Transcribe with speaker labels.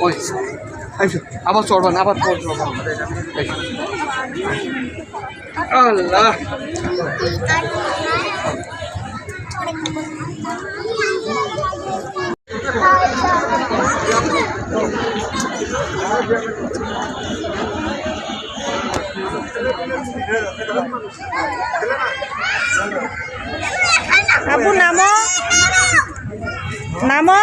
Speaker 1: ওই আবার চড়বান আবার চড়বান আল্লাহ।
Speaker 2: আবু নামো নামো।